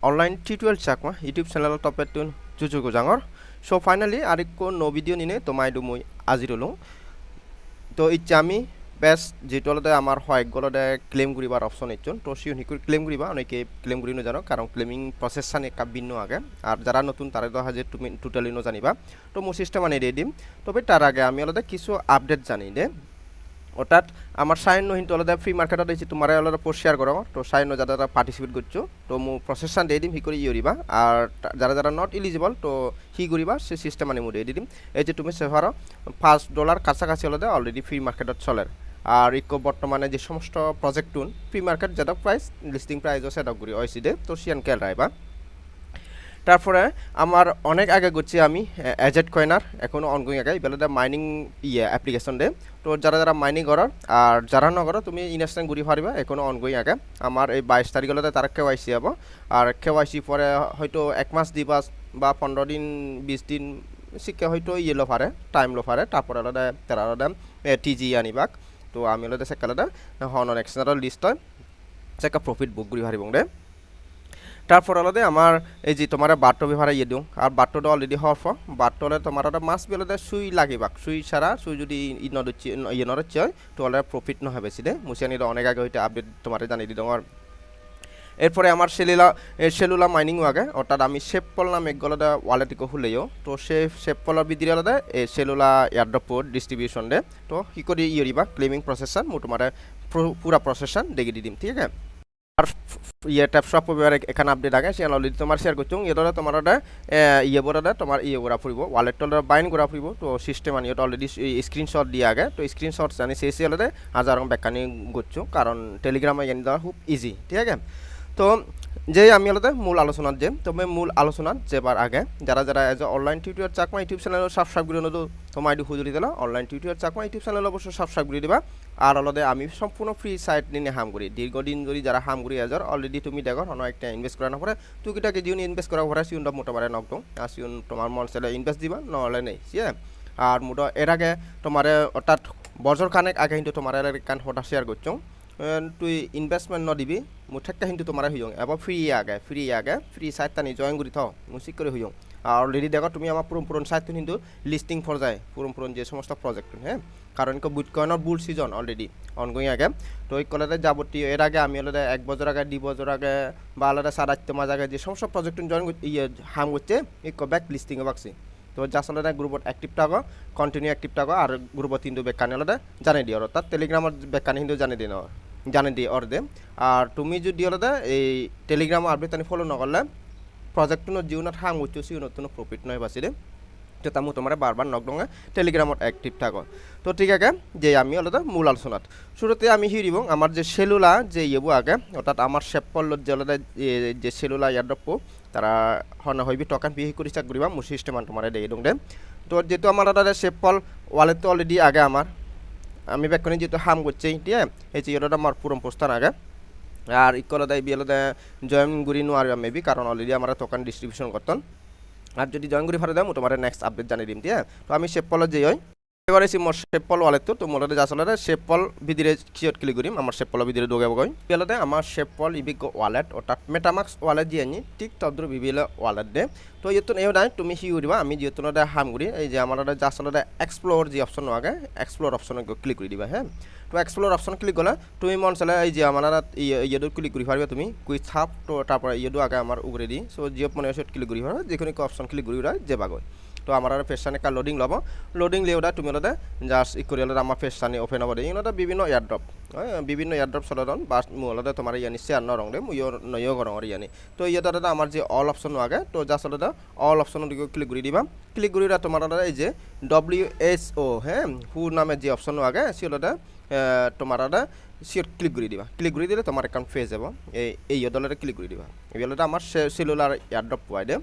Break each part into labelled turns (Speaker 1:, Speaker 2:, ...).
Speaker 1: online tutorial chakma YouTube juju ko jangor. So, finally, arikko no video nine, to mai du moi azirolo তো ইচ্ছা আমি base যেটো আমার হয় গলতে ক্লেম করিবার অপশন ইচ্ছুন তো সিও নিকুর ক্লেম করিবা অনেকে ক্লেম করি জানো কারণ ক্লেমিং প্রসেস সান একা ভিন্ন আগে আর যারা নতুন তারা তো হাজে তুমি টোটালি ন জানিবা তো মোৰ সিস্টেম আনি দিয়ে দিম তবে তার আগে আমি অলরেডি কিছু আপডেট জানি দে অর্থাৎ আমার সাইন হিন্তু অলরেডি ফ্রি মার্কেটত দিয়েছি তোমার অলরেডি পোস্ট শেয়ার করো তো সাইন যারা যারা পার্টিসিপেট করছ তো মো প্রসেসান দিয়ে দিম হি করে ইয়রিবা আর তা- যারা যারা নট ইলিজিবল তো হি করিবা সে সিস্টেম আনি মো দিয়ে দিম। এই যে তুমি সেভার পাঁচ ডলার কাছাকাছি অলরেডি অলরেডি ফ্রি মার্কেটত চলের আর ইকো বর্তমানে যে সমস্ত প্রজেক্ট টুন ফ্রি মার্কেট যেটা প্রাইস লিস্টিং প্রাইস সেটা করি ওইসি দে তো সিয়ান কেল রাইবা তারপরে আমার অনেক আগে করছি আমি এজেট কয়েনার এখনও অনগোয়িং আগে এবেলাতে মাইনিং ইয়ে অ্যাপ্লিকেশন দে তো যারা যারা মাইনিং করার, আর যারা নগর তুমি ইনস্ট্যান্ট ঘুরি পারিবা এখনও অনগোয়িং আগে। আমার এই বাইশ তারিখ হলে তারা কেউ আইসি যাব আর কেউ আইসি পরে হয়তো এক মাস দুই মাস বা পনেরো দিন, বিশ দিন, শিখে হয়তো ইয়ে লো পারে টাইম লো পারে। তারপরে আলাদা তারা আলাদা টিজি আনিবাক তো আমি আলাদা সেকা আলাদা, হন এক্সটার্নাল লিস্ট হয়। সেকা প্রফিট বুক ঘুরি পারিব দে তারপর আলাদা আমার এই যে তোমার বাট্টো ব্যবহার ইয়ে দিও। আর বাট্টোটা অলরেডি হওয়ার পর বাট্টলে তোমার একটা মাছ বেলাতে সুই লাগিবাক। সুই ছাড়া সুই যদি ইয়ে নদচ্ছে হয়, তো অলরেডি প্রফিট নহয় বেশি দে। মুসিয়ানির অনেক আগে হইতে আপডেট তোমার জানিয়ে দিলাম আর এরপরে আমার সেলুলা সেলুলা মাইনিং আগে অর্থাৎ আমি শেপপল নামে গলদা ওয়ালেটিকে খুলেও তো সে শেপপলের বিদিরে আলাদা এই সেলুলা এয়ারড্রপ ডিস্ট্রিবিউশন দে। তো কি করে ইয়রিবা ক্লেমিং প্রসেসন মো তোমার পুরা প্রসেসন দেখে দিম, ঠিক আছে? আর ইয়ে ট্যাপ সব এবার এখানে আপডেট আগে, সে অলরেডি তোমার শেয়ার করছ। ইয়ে তোমার ওটা ইয়ে বোরা তোমার ইয়ে করা ফুরব ওয়ালেট টলার বাইন করা ফুরব। তো সিস্টেম আনি, ওটা অলরেডি স্ক্রিনশট দিয়ে আগে। তো স্ক্রিনশট জানি সেই সে হলে ব্যাখ্যা নিয়ে করছ কারণ টেলিগ্রামে জানি দেওয়া খুব ইজি ঠিক আছে? তো যে আমি আলাদা মূল আলোচনার যে তবে মূল আলোচনার যেবার আগে, যারা যারা age online tutorial Chakma YouTube channel subscribe করে নেব তোমার আইডি হুজুরি দিলা online tutorial Chakma YouTube channel অবশ্যই সাবস্ক্রাইব করে দিবা। আর অলদে আমি সম্পূর্ণ ফ্রি সাইট নিয়ে হাম করি। দীর্ঘদিন ধরে যারা হাম করি এজার অলরেডি তুমি দেখো, অন্য একটা ইনভেস্ট করা না পরে তুই কিটাকে যিনি ইনভেস্ট করা পরে সিউনটা মোটামুটি নক আর সিউন তোমার মন চাইলে ইনভেস্ট দিবা, নহলে নেই ঠিক আর মোটা এর আগে তোমার অর্থাৎ বছর খানেক আগে কিন্তু তোমার কান হঠাৎ শেয়ার করছ। তুই ইনভেষ্টমেণ্ট নদিবি, মোৰ ঠেকটা কিন্তু তোমাৰ হুইয়ং। এবাৰ ফ্ৰী আগে ফ্ৰী আগে ফ্ৰী চাইট টানি জইন কৰি থ মোৰ চিক কৰি হুইয়ং। আর অলরেডি দেখো তুমি আমার পুরন পুরন সাইট কিন্তু লিস্টিং ফর যায় পুরন পুরন যে সমস্ত প্রজেক্ট হ্যাঁ কারণ কি বুটকয়েনের বুল সিজন অলরেডি অনগোয়িং আগে। তো এই কলেজে যাবতীয় এর আগে আমি আলাদা এক বছর আগে, দুই বছর আগে, বা আলাদা সাড়ে আটটা মাস আগে যে সমস্ত প্রজেক্ট জয়েন ইয়ে হাম করছে এই ব্যাক লিস্টিংয়ে বাকছি। তো যার আলাদা গ্রুপত অ্যাক্টিভ থাকো কন্টিনিউ অ্যাক্টিভ থাকো আর গ্রুপত কিন্তু বেকানি আলাদা জানিয়ে দিও তার টেলিগ্রামত বেকানি কিন্তু জানিয়ে দিন জানিয়ে দিয়ে অর দে আর তুমি যদি আলাদা এই টেলিগ্রাম আপডেট আমি ফলো নকরলে প্ৰজেক্টটোনো জীৱনত হাং উঠছো সিউনতনো প্ৰফিট নহয় বাচিলে তো তামো তোমার বারবার নক ডঙে টেলিগ্রামত অ্যাক্টিভ থাকো। তো ঠিক আছে যে আমি আলাদা মূল আলোচনাত। শুরুতে আমি হিরিব আমার যে সেলুলা যে ইয়েবো আগে, অর্থাৎ আমার সেপল্লত যে আলাদা যে সেলুলা ইয়ারডপ্প তারা হন হইবি টকান পিহি করে চাক করিবা মোৰ সিস্টেমান তোমার দিয়ে দং দে। তো যেহেতু আমার আলাদা সেপল ওয়ালেট তো অলরেডি আগে আমার আমি বেক্ষণে যেহেতু হাম করছি ঠিক আছে এই যে এটা আমার পুরম প্রস্থান আগে। আর ইকলদা বিএলদা জয়েন গুড়ি আর মেবি কারণ অলরেডি আমরা দোকান ডিস্ট্রিবিউশন করতাম। আর যদি জয়েন গুড়ি ফারে দাম তোমার নেক্সট আপডেট জানিয়ে দিম, ঠিক আছে? তো আমি শেপল যে হয় এবার এসে মোর শেপল ওয়ালেট তো মোর যা আসলে শেপল ভিতরে কিয়ত ক্লিক করিম, আমার শেপল ভিতরে দৌগাব গই বিএলদে আমার শেপল ইবিগ ওয়ালেট অর্থাৎ মেটামাক্স ওয়ালেট দিয়ে আনি, ঠিক তদ্র বিবিল ওয়ালেট দে। তো ইয়েতো এও নাই, তুমি সি করিবা আমি যেহেতু হাম করি, এই যে আমার যা আসলে এক্সপ্লোর যে অপশন আগে এক্সপ্লোর অপশনে ক্লিক করে দিবা হ্যাঁ। তো এক্সপ্লোর অপশন ক্লিক করলে তুমি মন চালে এই যে আমার ইয়েটো ক্লিক করে পারবে তুমি কুইক থাপ তো তারপরে ইয়েটো আগে আমার উগরে দি সো জিও মনে ক্লিক করে পারবে যেখানে অপশন ক্লিক করে যে বাগয় তো আমার আর ফেসানে একটা লোডিং লব। লোডিং লিওটা তুমি ওটা জাস্ট ই করে আমার ফেসানি ওপেন হব দিয়ে ইনটা বিভিন্ন এয়ারড্রপ বিভিন্ন এয়ারড্রপ চলন বা মোলতে তোমার ইয়ানি শেয়ার ন রং দে মুই নয় আর ইয়ানি তো ইয়েটা আমার যে অল অপশন আগে। তো জাস্ট ওটা অল অপশন দিকে ক্লিক করে দিবা। ক্লিক করে তোমার এই যে ডব্লিউ এস ও হ্যাঁ হু নামে যে অপশন আগে সেটা তোমার এটা সিট ক্লিক করে দিবা। ক্লিক করে দিলে তোমার অ্যাকাউন্ট ফেস যাব। এই এই ডলারে ক্লিক করে দিবা। এই ডলারটা আমার সেলুলার এয়ারড্রপ পাই দে।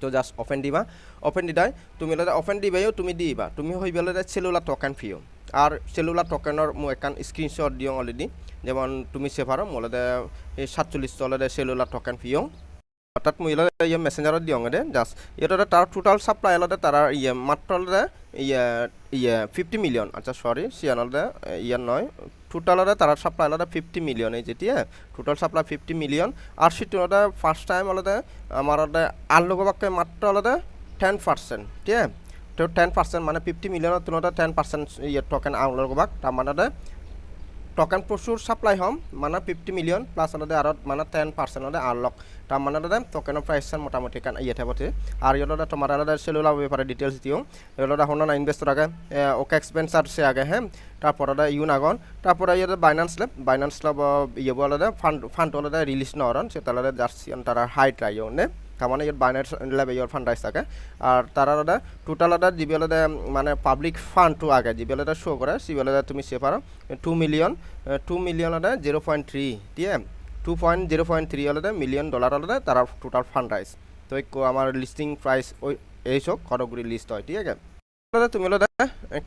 Speaker 1: তো জাস্ট অফেন দিবা। অফেন দিদাই তুমি অফেন দিবাইও, তুমি দিবা। তুমি হই বেলে সেলুলার টকেন ফিও আর সেলুলার টকেনের মো একান স্ক্রিনশট দিও অলরেডি যেমন তুমি সেভারো মোলে এই সাতচল্লিশ চলে সেলুলার টকেন ফিও অর্থাৎ মই ইয়ে মেসেঞ্জারত দিওঁ দে জাষ্ট ইহঁতে তাৰ টোটাল ছাপ্লাই অলতে তাৰ ইয়ে অলতে ইয়ে ইয়ে ফিফটি মিলিয়ন আচ্ছা সরি সিয়ানলতে ইয়ার নয় টোটাল তারা সাপ্লাই আলাদা ফিফটি মিলিয়ন এই যেটি টোটাল সাপ্লাই ফিফটি মিলিয়ন আর সেটি ওটা ফার্স্ট টাইম আলাদা আমার আলাদা আলোক বাক্যে মাত্র আলাদা টেন পার্সেন্ট ঠিক আছে? তো টেন পার্সেন্ট মানে ফিফটি মিলিয়নের তুলনায় টেন পার্সেন্ট ইয়ে টোকেন আল্লোকবাক বাক তার মানে টোকেন প্রচুর সাপ্লাই হম মানে ফিফটি মিলিয়ন প্লাস আলাদা আর মানে টেন পার্সেন্ট আলাদা আনলক তার মানে আলাদা টোকেনের প্রাইস মোটামুটি কান ইয়ে থাকতে আর ইয়ে তোমার আলাদা সেলুলার ব্যাপারে ডিটেলস দিও এগুলো হন ইনভেস্টর আগে ওকে এক্সপেন্সার সে আগে হ্যাঁ তারপর আলাদা ইউন আগন তারপরে ইয়ে বাইনান্স ল্যাব বাইনান্স ল্যাব ইয়ে আলাদা ফান্ড ফান্ড আলাদা রিলিজ নরন সেটা আলাদা জার্সি তারা হাই ট্রাই নে তার মানে ইয়ার বাইনান্স ল্যাব ইয়ার ফান্ড রাইস থাকে। আর তারা আলাদা টোটাল আলাদা যিবি আলাদা মানে পাব্লিক ফান্ডটো আগে যিবি আলাদা শো করে সিবি আলাদা তুমি সে পারো টু মিলিয়ন টু মিলিয়ন আলাদা পয়েন্ট থ্রি ঠিক আছে two point zero point three আলাদা মিলিয়ন ডলার আলাদা তার টোটাল ফান্ড রাইস তো আমার লিস্টিং প্রাইস ওই এই সব কতগুলি লিস্ট হয়, ঠিক আছে? আলাদা তুমি আলাদা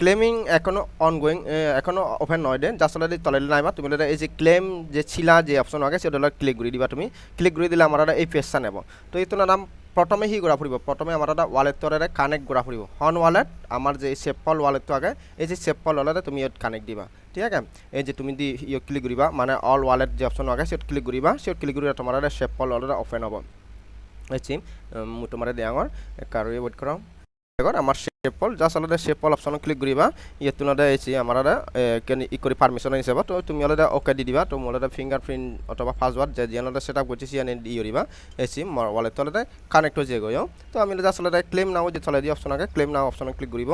Speaker 1: ক্লেমিং এখনও অনগোয়িং এখনও ওপেন নয় দে জাস্ট আলাদা তলে নাইবা। তুমি আলাদা এই যে ক্লেম যে ছিলা যে অপশন আগে, সেটা ক্লিক করে দিবা তুমি। ক্লিক করে দিলে আমার এই পেজটা নেব। তো এই তোমার নাম প্রথমে সি ঘূৰা ফুৰিব প্ৰথমে আমাৰ এটা ৱালেটৰে কানেক্ট ঘূৰা ফুৰিব। হন ৱালেট আমাৰ যে চেপল ৱালেটটো আগে, এই যে চেপল ৱালেটে তুমি ইয়াত কানেক্ট দিবা। ঠিক আছে? এই যে তুমি দি ইয়ে ক্লিক কৰিবা মানে অল ৱালেট যে অপশ্যন আগে সেট ক্লিক কৰিবা। সেট ক্লিক কৰি তোমাৰ এটা চেপল ৱালেট অপেন হ'ব। এচি মই তোমাৰ ডাঙৰ কাৰো ৱেইট কৰাম আমাৰ চেপল জাষ্ট আলাদা চেপল অপশ্যনত ক্লিক কৰিবা ইয়াত এসি আমার কেন, ই করে পারমিশন হিসাবে তো তুমি আলাদা ওকে দি দিবা। তো মোর ফিঙ্গার প্রিন্ট অথবা পাসওয়ার্ড যে আলাদা সেট আপ করছি সিয়ানে ই করিবা এসি ওয়ালেট তো আলাদা কানেক্ট হয়ে গয় তো আমি জাস্ট আলাদা ক্লেম নাও যে চলে দিয়ে অপশন আগে ক্লেম নাও অপশন ক্লিক করিব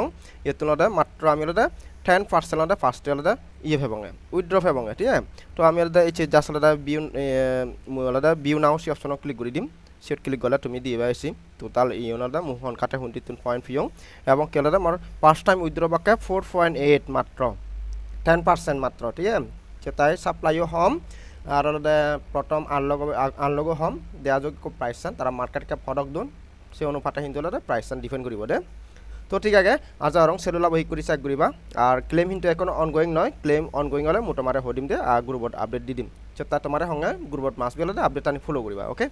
Speaker 1: ইয়াত তোমার মাত্র আমি আলাদা টেন পার্সেন্ট ফার্স্টে আলাদা ইয়ে ফেবঙ্গে উইথড্র ফেবঙ্গে ঠিক আছে? তো আমি আলাদা এই যে জাস্ট আলাদা বিউ আলাদা বিউ নাও সে অপশন ক্লিক করে দিম। গলে তুমি দিবা এসি টোটাল ইউনাদা মোহন কাটে হুন্টি তুন পয়েন্ট ফিয়ং এবং কেলাদা আমার ফার্স্ট টাইম উইথড্র বাকে ফোর পয়েন্ট এইট মাত্র। টেন পার্সেন্ট মাত্র, ঠিক আছে? সেটাই সাপ্লাইও হম, আর প্রথম আনলগ আনলগো হম দেওয়া যোগ্য প্রাইস তারা মার্কেট ক্যাপ ফটক দুন সেই অনুপাতে কিন্তু আলাদা প্রাইস ডিপেন্ড করব দে। তো ঠিক আছে, আজ রং সেলুলা বহি করে চেক করিবা আর ক্লেম কিন্তু এখন অনগোয়িং নয় ক্লেম অনগোয়িং হলে মই তোমারে হদিম দে, আর গ্রুপত আপডেট দি দিম। সেটা তোমার সঙ্গে গ্রুপত মাছ বেলাতে আপডেট আনি ফলো করিবা ওকে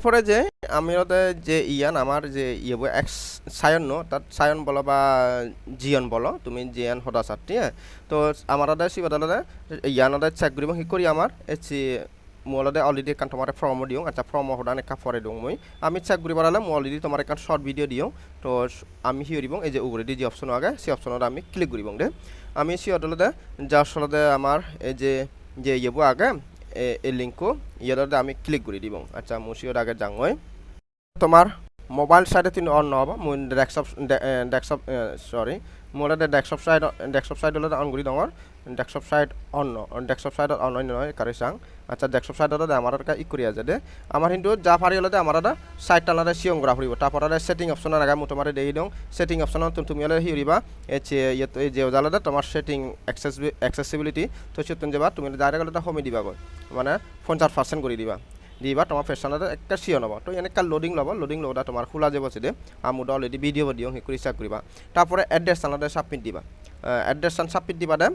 Speaker 1: এরপরে যে আমি ওতে যে ইয়ান, আমার যে ইয়ে এক্স সায়ন ন, তাত সায়ন বলো বা জিয়ন বলো, তুমি জিয়ান চাত ঠিক আছে তো আমার ওদের সিবাদালে ইয়ান ওদের চেক করিব সি করি আমার এসি মোলদে অলরেডি এখান তোমার ফর্মও দিও আচ্ছা ফর্ম সদান একা ফরে দিওঁ মই। আমি চেক করিব হলে মই অলরেডি তোমার এখান শর্ট ভিডিও দিওঁ, তো আমি সি দিব এই যে উগরেদি যে অপশন আগে, সেই অপশনত আমি ক্লিক করিব দে। আমি সি অদলতে যার সলতে আমার এই যে যে ইয়েব আগে এই লিঙ্কও ইয়াতে আমি ক্লিক করে দিব। আচ্ছা মুসিওর আগে যাঙই তোমার মোবাইল সাইডে তুমি অন নহ'ব মোৰ ডেস্কটপ ডেস্কটপ চৰি মোৰ এটা ডেস্কটপ সাইড ডেস্কটপ সাইড হ'লে অন কৰি ডাঙৰ ডেস্কটপ সাইড অন ডেস্কটপ সাইডত অন হয় নহয় কারি চাং আচ্ছা ডেস্কটপ সাইডত আমার একটা ই কৰি আছে দে। আমার কিন্তু যা পারি হলে আমার এটা সাইড টানারে সিয়ং করা ফুরিব। তারপর সেটিং অপশন আগে মই তোমার দিয়ে দিওঁ। সেটিং অপশনত তুমি হলে হিৰিবা এই যে ইয়াত এই যে ওজালতে তোমার সেটিং অ্যাক্সেসিবিলিটি তো সে যাবা। তুমি ডাইরেক্ট এটা কমি দিবা মানে পঞ্চাশ পার্সেন্ট কৰি দিবা। দিবা, তোমাৰ ফেশ্বনত একটা চিয়ন হ'ব তো এনেকা লোডিং ল'ব লোডিং লওঁতে তোমাৰ খোলা যাব দে আমার অলরেডি ভিডিও দিওঁ সেই কৰি চেক কৰিবা। তারপরে অ্যাড্রেস চানাতে সাবমিট দিবা। অ্যাড্রেস চান সাবমিট দিবা দে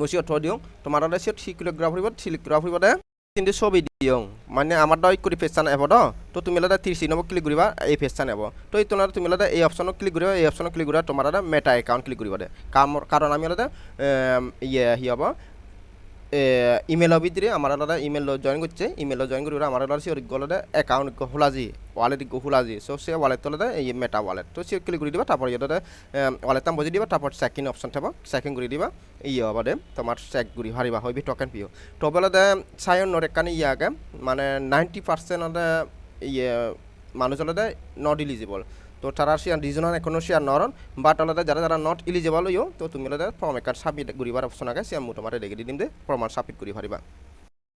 Speaker 1: মুসি অথ দিওঁ। তোমাৰ তাতে সিকিলোগ্রাফ ফুৰিব সিলিগ্রাফ ফুৰিব দে। কিন্তু ছবি দিওঁ। মানে আমার দা করে ফেসান এব তো তুমি লাদা তিরিশ নম্বর ক্লিক করিবা এই ফেসান এব। তো এই তোমার তুমি লাদা এই অপশন ক্লিক করিবা এই অপশন ক্লিক করিবা তোমার মেটা একাউন্ট ক্লিক করিবা দে। কারণ আমি লাদা ইয়ে হি হব ইমেলৰ ভিতরে আমার দাদা ইমেল জয়েন করছে। ইমেল জয়েন করি আমার দাদা সে গলদে একাউন্ট খোলাজি ওয়ালেট খোলাজি সো সে ওয়ালেট তোলে এই মেটা ওয়ালেট তো সে ক্লিক করে দিবা, তারপর ইয়ে ওয়ালেট নাম বুঝি দিবা, তারপর চেকিং অপশন থাকব চেকিং করে দিবা ইয়ে হব দে, তোমার চেক করি, হারিবা, হইবি টকেন পিও। টবেলতে চায়ন নট একানি ইয়ে আগে মানে নাইনটি পার্সেন্টতে ইয়ে মানুষ হলে নট ইলিজিবল তো তারা শেয়ার রিজনাল এখনও শেয়ার নরন বাট আলাদা যারা যারা নট ইলিজিবল হইও, তো তুমি আলাদা ফর্ম একার সাবমিট করিবার অপশন আগে সে আমি তোমার রেগে দিম দে, প্রমাণ সাবমিট করি পারিবা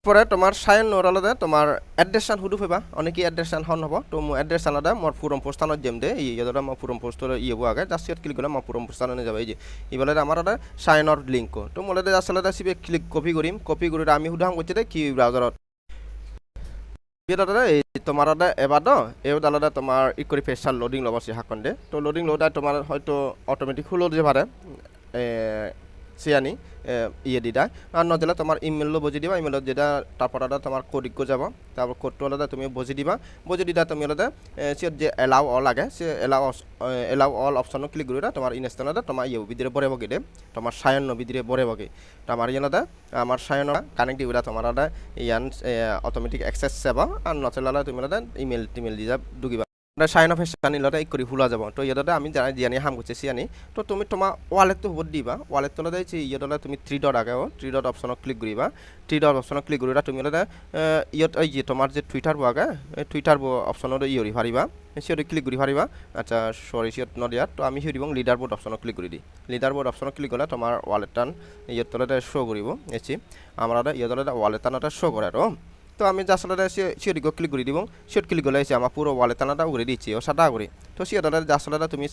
Speaker 1: পরে তোমার সায়ন নোর আলাদা, তোমার এড্রেসান হুদু ফেবা অনেকে এড্রেসান হন হব, তো মোৰ এড্রেস আলাদা মোৰ ফুরম পোস্টানত যেম দে, এই ইয়াদরা মই ফুরম পোস্টর ইয়ে আগে জাস্ট ইয়াত ক্লিক করলে মই ফুরম পোস্টানে যাবে, এই যে। ইবালে আমার আলাদা সায়নৰ লিঙ্ক তো মোলে সিবে ক্লিক কপি কৰিম কপি কৰি আমি সুধাম করছি দে, কি ব্রাউজারত এটা দাদা এই তোমার দাদা এবার দ এও দাদা তোমার ই করে ফেসাল লোডিং লব দে। তো লোডিং লোডায় তোমার হয়তো অটোমেটিক হুলো যে পারে সিয়ানি ইয়ে দিদা। আর নদিলে তোমার ইমেলও বুঝি দিবা যেটা তারপর আদা তোমার কোডিকো যাব। তারপর কোডটো আলাদা তুমি বুঝি দিবা। বুঝি দিদা তুমি আলাদা সে যে এলাও অল লাগে, সে এলাও এলাও অল অপশনও ক্লিক করিবা, তোমার ইনস্টেন্ট তোমার ইয়ে বিদিরে বরে বগে দে, তোমার সায়ন বিদিরে বরে বগে তোমার ইয়ে আলাদা, আমার সায়ন কানেক্ট দিবা তোমার আলাদা, ইয়ান অটোমেটিক অ্যাক্সেস সেবা আর নচলালে তুমি আলাদা ইমেল টিমেল দিবা ডুগিবা সাইন অফ জানি লতে এক কৰি খোলা যাব। তো ইয়াতে আমি জানি জিয়ানি হাম করছে সিয়ানি তো তুমি তোমার ওয়ালেটটো হবত দিবা। ওয়ালেট তলে যাইছে ইয়াতে তুমি থ্রি ডট আগে থ্রি ডট অপশনত ক্লিক করিবা। থ্রি ডট অপশনত ক্লিক করিবা, তুমি লতে ইয়াত এই তোমার যে টুইটার আগে টুইটার অপশনত ইয়রি পারিবা সিহঁতে ক্লিক কৰি পাৰিবা আচ্ছা চৰি সিহঁত নদিয়াত তো আমি সিহঁত লিডাৰ বোৰ্ড অপশ্যনত ক্লিক কৰি দি। লিডাৰ বোৰ্ড অপশ্যনত ক্লিক কৰিলে তোমাৰ ৱালেট টান ইয়াত তলতে শ্ব' কৰিব এচি আমাৰ ইয়াত ৱালেট টানতে শ্ব' কৰে আৰু তো আমি যা আসলে সিওর গো ক্লিক করে দিব। সিওর ক্লিক করলে আমার পুরো ওয়ালে টানাটা উড়ে দিচ্ছি, ও সাদা করে। তো সিওর যা আসলে তুমি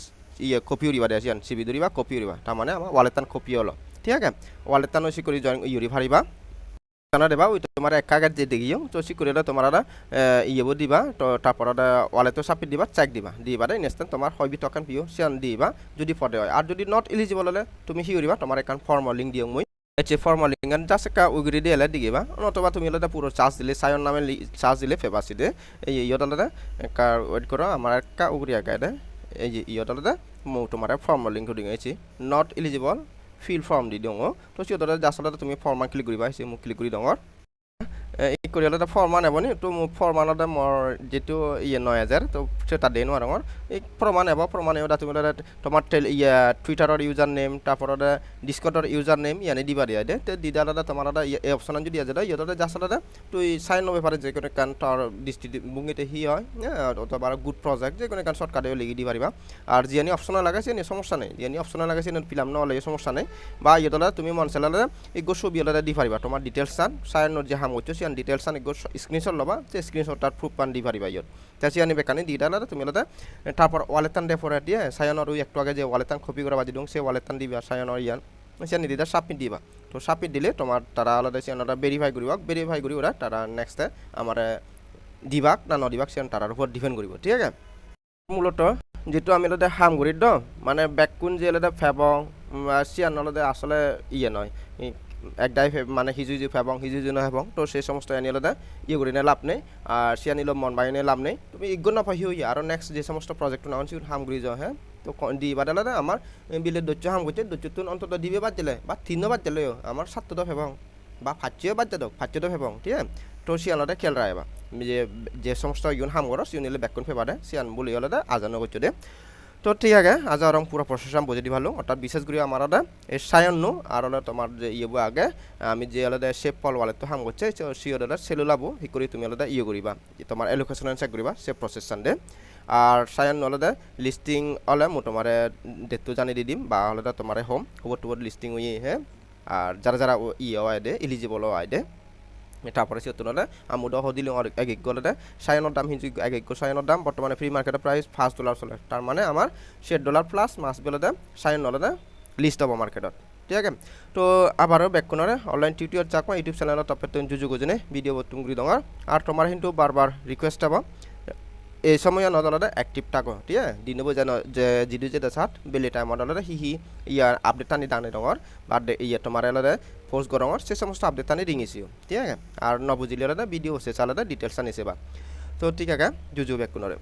Speaker 1: ইয়ে কপি উড়িবা দিয়ে আসিয়ান সিবি ধরিবা কপি উড়িবা। তার মানে আমার ওয়ালে টান কপি হলো। ঠিক আছে? ওয়ালে টান ওসি করে জয়েন ইউরি ফারিবা। টানা দেবা, ওই তোমার এক কাগজ যে দেখিও। তো সি করে তোমার আর ইয়েবো দিবা, তো তারপর ওয়ালেটো চাপি দিবা চেক দিবা। দিবা দেয় নেক্সট তোমার হয়বি টকান পিও সিয়ান দিবা, যদি ফটে হয়। আর যদি নট এলিজিবল হলে তুমি সি করিবা, তোমার একান ফর্ম লিঙ্ক দিও এচে ফর্মালিঙ্গান জাস্ট একটা উগরি দিয়ে এলে দিগিবা নতুবা তুমি এটা পুরো চার্জ দিলে সায়ন নামে চার্জ দিলে ফেবাসি দে এই হলে একটা ওয়েট করো আমার একটা উগরি আগায় দে এই যে হলে মো তোমার ফর্মালিঙ্ক করে গেছি নট এলিজিবল ফিল ফর্ম দি দিও তো হলে জাস্ট তুমি ফর্মা ক্লিক করিবা আইছি মোক ক্লিক করে দঙর এই কৰি হলে ফৰ্মা নেবনি তো ফৰ্মানতে মোৰ যিটো ইয়ে নয় হাজাৰ, তো সেটা দেন আর এই প্রমাণ নেব প্রমাণ নেব তুমি তোমার টেল ইয়া টুইটারের ইউজার নেম তারপর ডিসকটর ইউজার নেম ইয়ানি দিবা দিয়া দে তো দিদা দাদা এই অপশন যদি আছে ইয়ে জাস্ট দাদা তুই সাইন লবে পারে যে কোনো কান তোর ডিস্ট্রিক্ট বুঙ্গিতে হি হয় অথবা গুড প্রজেক্ট যে কোনো কান শর্টকাটে লিখি দি পারিবা আর জিয়ানি অপশনে লাগাইছে নি সমস্যা নেই। জিয়ানি অপশনে লাগাইছে নি ফিলাম নহলে সমস্যা নেই। বা দাদা তুমি মন চালালে এই গো ছবি দি পারিবা তোমার ডিটেলস চান সাইনৰ যে হাম করছ সিয়ান ডিটেলস চান এগো স্ক্রিনশট লবা, যে স্ক্রিনশট তার প্রুফ পান দি পারিবা ইয়ত। তা সিয়ানি বেকানি দিটা তুমি দাদা তারপর ওয়ালেতান ডে দিয়ে সায়নর ওই একটু আগে যে ওয়ালেতান কপি করে বাজি দিও সে ওয়ালেতান দিবা সায়নর ইয়ান সে নিদিদা সাবমিট দিবা। তো সাবমিট দিলে তোমার তারা আলাদা সিয়ানরা ভেরিফাই করিব ভেরিফাই করি ওরা তারা নেক্সটে আমার দিবাক না নদিবাক সিয়ান তারার উপর ডিপেন্ড করিব ঠিক আছে? মূলত যেটো আমি আলাদা হাম করি দ মানে ব্যাকুন যে আলাদা ফেবং সিয়ান আলাদা আসলে ইয়ে নয় একদাই মানে সিজু সিজু ফেবং সিজু সিজু হেবং তো সেই সমস্ত আলাদা। ইয়ে করি লাভ নেই। আর সে আনিল মন বাইনে লাভ নেই। তুমি ইগ্য না পাহি হই আর নেক্সট যে সমস্ত প্রজেক্ট না সিগুলো হাম করি যাও হ্যাঁ? তো দি বাদালাদা আমার বিলে দৈত্য হাম করছে দৈত্য তুন অন্তত দিবে বাদ দিলে, বা তিনও বাদ দিলে আমার সাতটো তো ফেবং। বা ফাঁচিও বাদ দিল, ফাঁচিও তো ফেবং, ঠিক আছে? তো সিয়ানতে খেল রায়বা যে যে সমস্ত ইউন হাম করো সিউনিলে ব্যাকুন ফেবাদে। সিয়ান বলি হলে আজানো করছ দে। তো ঠিক আছে, আজ আর পুরো প্রসেস আমি বুঝে দি ভালো অর্থাৎ বিশেষ করে আমার আদা, এই সায়ন্ন আর হলে তোমার যে ইয়ে আগে, আমি যে আলাদা শেপ ফল ওয়ালে তো হাম করছে সি আলাদা সেলুলাবো হি করে তুমি আলাদা ইয়ে করিবা তোমার এলোকেশন চেক করিবা, সে প্রসেস সানডে আর সায়ন আলাদা লিস্টিং হলে মো তোমার ডেটটো জানি দি দিম, বা আলাদা তোমার হোম হবর টুবর লিস্টিং উই হ্যাঁ আর যারা যারা ইয়ে হয় দে ইলিজিবল হয় দে। তারপরে আমি দহ দিলে এক এক গলে সায়নের দাম হিঞ্চি এক এক সায়নের দাম বর্তমানে ফ্রি মার্কেটের প্রাইস পাঁচ ডলার চলে। তার মানে আমার ষাট ডলার প্লাস মাস বেলে সায়ন নলে লিস্ট হব মার্কেটত ঠিক আছে? তো আবারও বেককনরে অনলাইন টিউটোরিয়াল চাকমা ইউটিউব চ্যানেলত তপের তুমি যুজু গুজনে ভিডিও তুমগুড়ি দঙার আর তোমার কিন্তু বারবার রিকোয়েস্ট হব। নদলতে অ্যাক্টিভ থাকো, ঠিক আছে? দিনবো যেন যে যিটো যে দেশাত বেলি টাইমত অলরে হি হি, ইয়ার আপডেট টানি দানে রঙর বা ইয়ে তোমার এলরে পোস্ট গরঙর সে সমস্ত আপডেট টানি রিঙিছিও ঠিক আছে? আর নবুজিলে ভিডিও সে চালাতে ডিটেলস আনিছে বা তো ঠিক আছে, জুজু বেক কোনরে